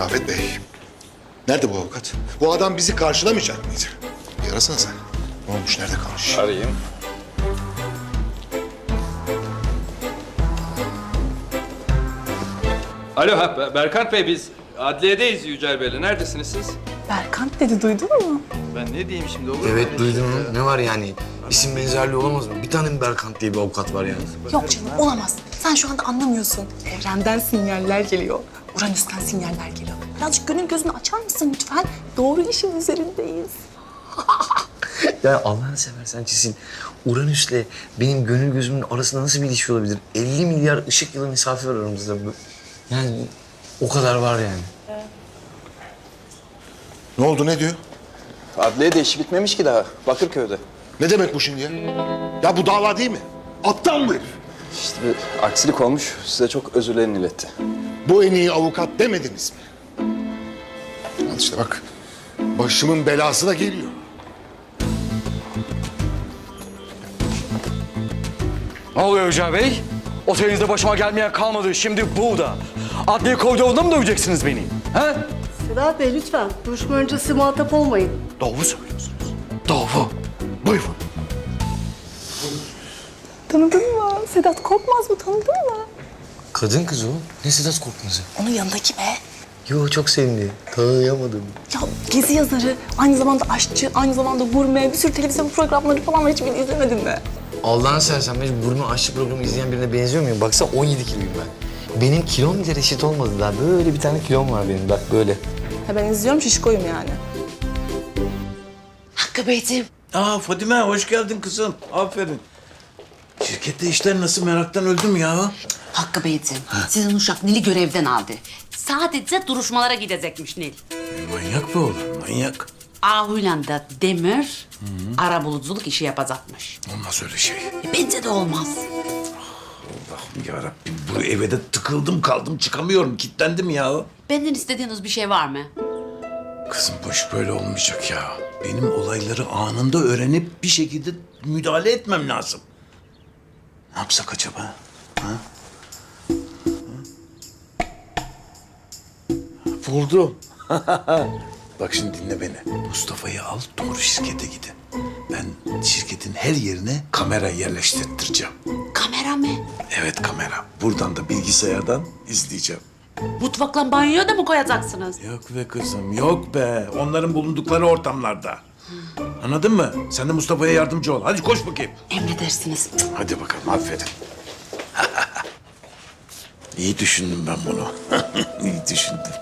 Rafet Bey. Nerede bu avukat? Bu adam bizi karşılamayacak mıydı? Bir arasana sen. Ne olmuş, nerede kalmış? Arayayım. Alo Berkant Bey biz adliyedeyiz Yücel Bey'le. Neredesiniz siz? Berkant dedi duydun mu? Ben ne diyeyim şimdi olur mu Evet duydum. şey ya? Ne var yani? İsim benzerliği olamaz mı? Bir tane mi Berkant diye bir avukat var yani? Yok canım olamaz. Sen şu anda anlamıyorsun. Evrenden sinyaller geliyor. Uranüs'ten sinyaller geliyor. Birazcık gönül gözünü açar mısın lütfen? Doğru işin üzerindeyiz. Ya Allah'ını seversen Çisin. Uranüs'le benim gönül gözümün arasında nasıl bir ilişki olabilir? 50 milyar ışık yılı mesafe var aramızda. Bu- Yani o kadar var yani. Ne oldu, ne diyor? Adliyede işi bitmemiş ki daha. Bakırköy'de. Ne demek bu şimdi ya? Ya bu dava değil mi? Aptal mı herif? İşte bir aksilik olmuş. Size çok özürlerini iletti. Bu en iyi avukat demediniz mi? Al işte bak, başımın belası da geliyor. Ne oluyor Yücel Bey? Otelinizde başıma gelmeyen kalmadı. Şimdi bu da. Adliye koridorunda mı döveceksiniz beni? He? Sedat Bey lütfen duruşma öncesi muhatap olmayın. Doğru söylüyorsunuz. Doğru. Buyurun. Tanıdın mı? Sedat Korkmaz mı tanıdın mı? Kadın kız o. Ne Sedat Korkmaz'ı? Onun yanındaki be. Yo çok sevindi. Tanıyamadım. Ya gezi yazarı, aynı zamanda aşçı, aynı zamanda gurme, bir sürü televizyon programları falan var. Hiçbirini izlemedin mi? Allah'ını seversen ben burnu aşçı programı izleyen birine benziyor muyum? Baksana 17 kiloyum ben. Benim kilom bile reşit olmadı daha. Böyle bir tane kilom var benim bak böyle. Ha ben izliyorum şişkoyum yani. Hakkı Beyciğim. Aa Fadime hoş geldin kızım. Aferin. Şirkette işler nasıl meraktan öldüm ya. Hakkı Beyciğim. Sizin uşak Nil'i görevden aldı. Sadece duruşmalara gidecekmiş Nil. Manyak bu oğlum manyak. Ahu'yla da Demir ara buluculuk işi yapacakmış. Olmaz öyle şey. E, bence de olmaz. Allah'ım yarabbim bu eve de tıkıldım kaldım çıkamıyorum kilitlendim ya. Benden istediğiniz bir şey var mı? Kızım bu iş böyle olmayacak ya. Benim olayları anında öğrenip bir şekilde müdahale etmem lazım. Ne yapsak acaba? Ha? Buldum. Bak şimdi dinle beni. Mustafa'yı al doğru şirkete gidin. Ben şirketin her yerine kamera yerleştireceğim. Evet kamera. Buradan da bilgisayardan izleyeceğim. Mutfakla banyoya da mı koyacaksınız? Yok be kızım, yok be. Onların bulundukları ortamlarda. Anladın mı? Sen de Mustafa'ya yardımcı ol. Hadi koş bakayım. Emredersiniz. Hadi bakalım, aferin. İyi düşündüm ben bunu. İyi düşündüm.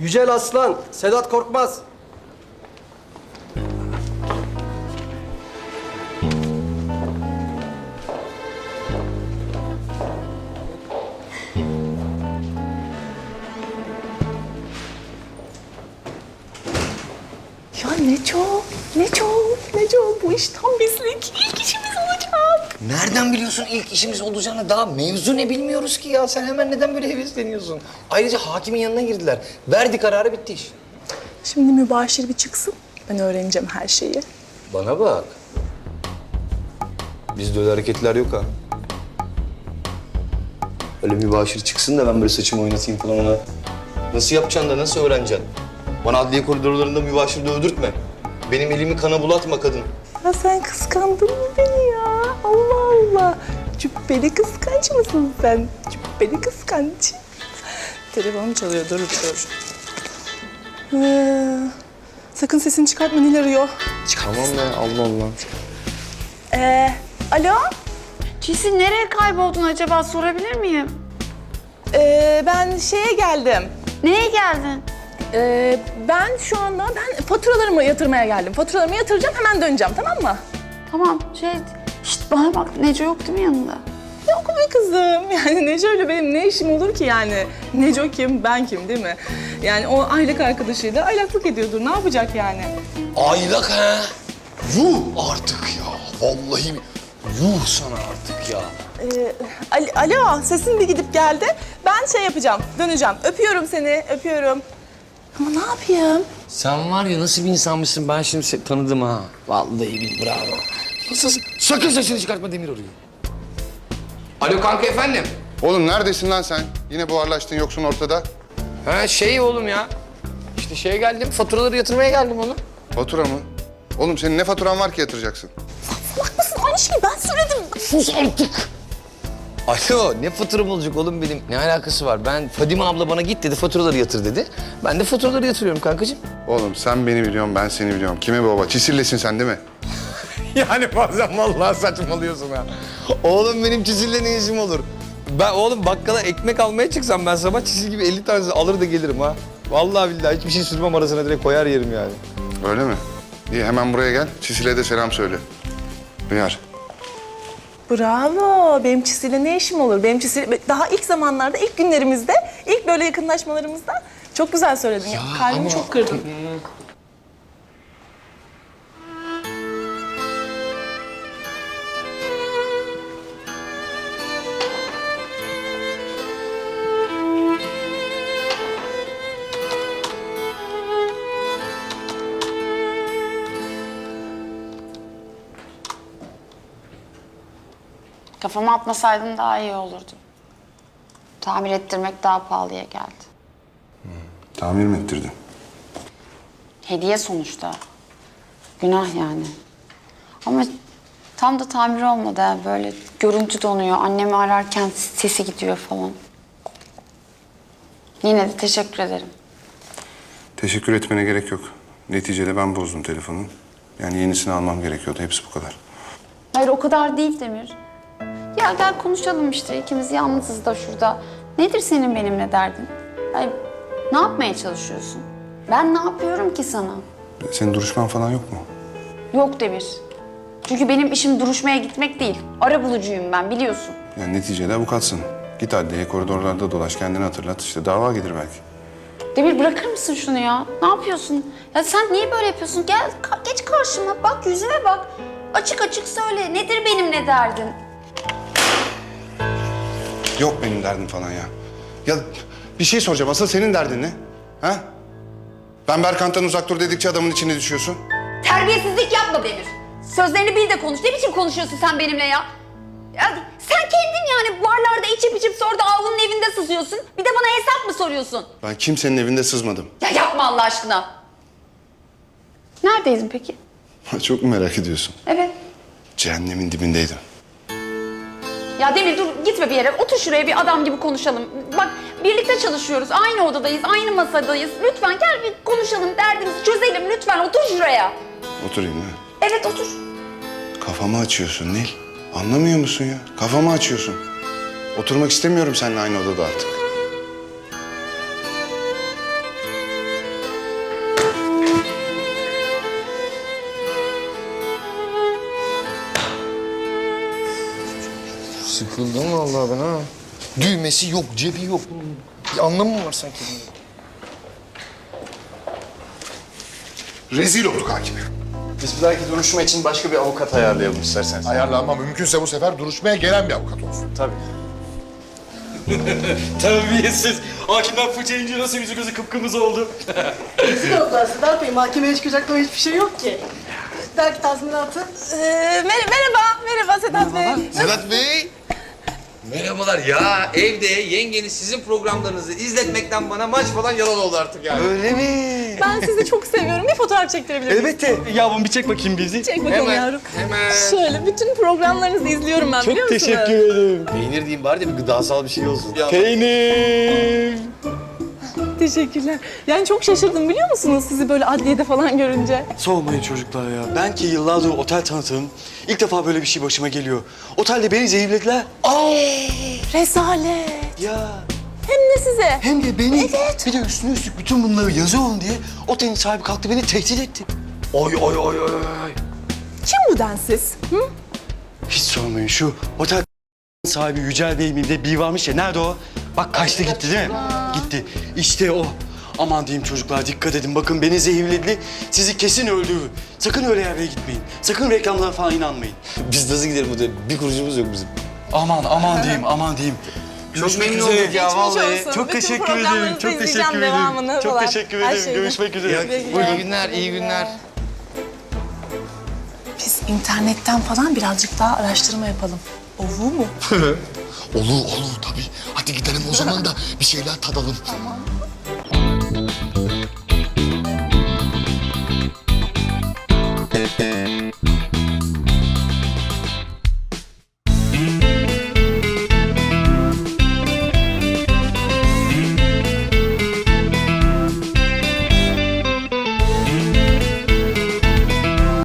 Yücel Aslan, Sedat Korkmaz. Ne çok, ne çok, ne çok. Bu iş tam bizlik. İlk işimiz olacak. Nereden biliyorsun ilk işimiz olacağını? Daha mevzu ne bilmiyoruz ki ya. Sen hemen neden böyle hevesleniyorsun? Ayrıca hakimin yanına girdiler. Verdi kararı bitti iş. Şimdi mübaşir bir çıksın. Ben öğreneceğim her şeyi. Bana bak. Bizde öyle hareketler yok ha. Öyle mübaşir çıksın da ben böyle saçımı oynatayım falan ona. Nasıl yapacaksın da nasıl öğreneceksin? Bana adliye koridorlarında mübaşir dövdürtme. Benim elimi kana bulatma kadın. Ya sen kıskandın mı beni ya? Allah Allah. Cübbeli kıskanç mısın sen? Cübbeli kıskanç. Telefonum çalıyor, dur dur. Ee, sakın sesini çıkartma, Nil arıyor. Tamam be Allah Allah. Ee, alo? Cisin nereye kayboldun acaba sorabilir miyim? Ee, ben şeye geldim. Neye geldin? Ee, ben şu anda ben faturalarımı yatırmaya geldim. Faturalarımı yatıracağım, hemen döneceğim, tamam mı? Tamam şey... Şşt bana bak Neco yok değil mi yanında? Yok be kızım. Yani Neco ile benim ne işim olur ki yani? Neco kim, ben kim değil mi? Yani o aylık arkadaşıyla aylaklık ediyordur. Ne yapacak yani? Aylak ha. Yuh artık ya. Vallahi yuh sana artık ya. Ee, al- alo, sesin bir gidip geldi. Ben şey yapacağım, döneceğim. Öpüyorum seni, öpüyorum. Ama ne yapayım? Sen var ya nasıl bir insanmışsın ben şimdi tanıdım ha. Vallahi bil bravo. Nasıl? Sakın saçını çıkartma Demir orayı. Alo kanka efendim. Oğlum neredesin lan sen? Yine buharlaştın yoksun ortada. Ha şey oğlum ya. İşte şeye geldim, faturaları yatırmaya geldim oğlum. Fatura mı? Oğlum senin ne faturan var ki yatıracaksın? Salak mısın? Aynı şeyi ben söyledim. Sus artık. Alo ne faturam olacak oğlum benim? Ne alakası var? Ben Fadime abla bana git dedi faturaları yatır dedi. Ben de faturaları yatırıyorum kankacığım. Oğlum sen beni biliyorsun, ben seni biliyorum. Kime baba? Çisillesin sen değil mi? Yani bazen vallahi saçmalıyorsun ha. Oğlum benim çizille ne işim olur? Ben oğlum bakkala ekmek almaya çıksam ben sabah çizil gibi 50 tane alır da gelirim ha. Vallahi billahi hiçbir şey sürmem arasına direkt koyar yerim yani. Öyle mi? İyi hemen buraya gel. Çisile de selam söyle. Duyar. Bravo. Benim çisiyle ne işim olur? Benim çisiyle... Daha ilk zamanlarda, ilk günlerimizde, ilk böyle yakınlaşmalarımızda çok güzel söyledin. Ya, Kalbimi çok kırdın. Kafama atmasaydın daha iyi olurdu. Tamir ettirmek daha pahalıya geldi. Tamir mi ettirdin? Hediye sonuçta. Günah yani. Ama tam da tamir olmadı ha. Böyle görüntü donuyor. Annemi ararken sesi gidiyor falan. Yine de teşekkür ederim. Teşekkür etmene gerek yok. Neticede ben bozdum telefonu. Yani yenisini almam gerekiyordu. Hepsi bu kadar. Hayır o kadar değil Demir. Ya gel konuşalım işte. İkimiz yalnızız da şurada. Nedir senin benimle derdin? Ay, ne yapmaya çalışıyorsun? Ben ne yapıyorum ki sana? Senin duruşman falan yok mu? Yok Demir. Çünkü benim işim duruşmaya gitmek değil. Ara bulucuyum ben biliyorsun. Yani neticede avukatsın. Git adliyeye koridorlarda dolaş, kendini hatırlat. İşte dava gelir belki. Demir bırakır mısın şunu ya? Ne yapıyorsun? Ya sen niye böyle yapıyorsun? Gel ka- geç karşıma bak yüzüme bak. Açık açık söyle. Nedir benimle derdin? Yok benim derdim falan ya. Ya bir şey soracağım. Asıl senin derdin ne? Ha? Ben Berkant'tan uzak dur dedikçe adamın içine düşüyorsun. Terbiyesizlik yapma Demir. Sözlerini bil de konuş. Ne biçim konuşuyorsun sen benimle ya? ya sen kendin yani barlarda içip içip sonra da avlunun evinde sızıyorsun. Bir de bana hesap mı soruyorsun? Ben kimsenin evinde sızmadım. Ya yapma Allah aşkına. Neredeydin peki? Çok mu merak ediyorsun? Evet. Cehennemin dibindeydim. Ya Demir dur gitme bir yere. Otur şuraya bir adam gibi konuşalım. Bak birlikte çalışıyoruz. Aynı odadayız, aynı masadayız. Lütfen gel bir konuşalım. Derdimizi çözelim lütfen. Otur şuraya. Oturayım mi? Evet otur. Kafamı açıyorsun Nil. Anlamıyor musun ya? Kafamı açıyorsun. Oturmak istemiyorum seninle aynı odada artık. Sıkıldım vallahi ben ha. Düğmesi yok, cebi yok. Bir anlamı mı var sanki bunun? Rezil olduk hakim. Biz bir dahaki duruşma için başka bir avukat ayarlayalım isterseniz. Ayarla ama mümkünse bu sefer duruşmaya gelen bir avukat olsun. Tabii. Terbiyesiz. Hakimden fırça yiyince nasıl yüzü gözü kıpkırmızı oldu? Yok Sedat Bey mahkemeye çıkacak da hiçbir şey yok ki. Belki tazminatı. Ee, mer- merhaba, merhaba Sedat Bey. Sedat Bey. Merhabalar ya evde yengeniz sizin programlarınızı izletmekten bana maç falan yalan oldu artık yani. Öyle mi? Ben sizi çok seviyorum. Bir fotoğraf çektirebilir miyim? Elbette. Yavrum bir çek bakayım bizi. Çek bakalım yavrum. Hemen. Şöyle bütün programlarınızı izliyorum ben biliyor musunuz? ederim. Peynir diyeyim bari de bir gıdasal bir şey olsun. Teşekkürler. Yani çok şaşırdım biliyor musunuz sizi böyle adliyede falan görünce? Soğumayın çocuklar ya. Ben ki yıllardır otel tanıtığım. İlk defa böyle bir şey başıma geliyor. Otelde beni zehirlediler. Rezalet. Ya. Hem de size. Hem de beni. Evet. Bir de üstüne üstlük bütün bunları yazıyorum diye otelin sahibi kalktı beni tehdit etti. Oy oy oy oy oy. Kim bu densiz? Hı? Hiç sormayın şu otel sahibi Yücel Bey miydi? Bir varmış ya nerede o? Bak kaçtı gitti değil mi? Gitti. İşte o. Aman diyeyim çocuklar dikkat edin. Bakın beni zehirledi. Sizi kesin öldürür. Sakın öyle yerlere gitmeyin. Sakın reklamlara falan inanmayın. Biz nasıl gidelim bu Bir kuruşumuz yok bizim. Aman aman diyeyim aman diyeyim. Çok memnun olduk ya Geçmiş vallahi. olsun. Çok Bütün teşekkür programlarınızı ederim. Çok izleyeceğim, teşekkür ederim. devamını Çok falan. teşekkür Her ederim. şeyini. Görüşmek üzere. İyi günler, iyi günler. Biz internetten falan birazcık daha araştırma yapalım. Ovu mu? Olur olur tabii. Hadi gidelim o zaman da bir şeyler tadalım. Tamam.